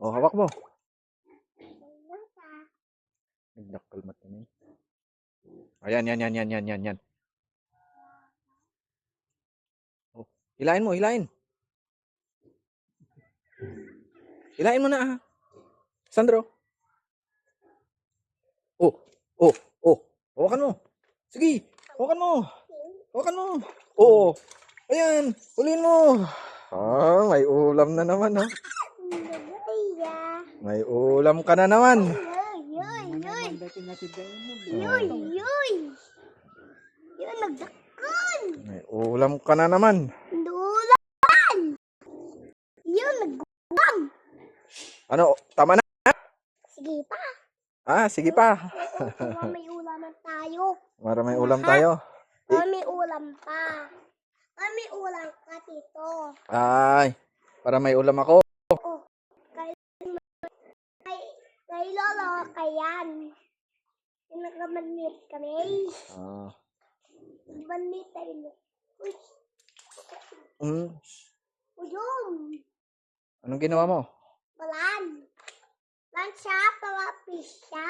Oh, hawak mo. Nagdakalmat na yun. Ayan, yan, yan, yan, yan, yan, yan. Oh, hilain mo, hilain. Hilain mo na, ah. Sandro. Oh, oh, oh. Hawakan mo. Sige, hawakan mo. Hawakan mo. Oo. Ayan, huliin mo. Ah, may ulam na naman, ha. May ulam ka na naman. Yoy, yoy. Yun, nagdakon. May ulam ka na naman. Dulan. Yun, naggulang. Ano, tama na? Sige pa. Ah, sige pa. May ulaman tayo. Para may ulam tayo. Para may ulam pa. Para may ulam ka, tito. Ay, para may ulam ako. Kay, kay, kay lolo, kayan. Yung nakamanit kami. Ah, Manit tayo. Uy, mm, uyong. anong ginawa mo? Balan. Lan siya, pawapis siya.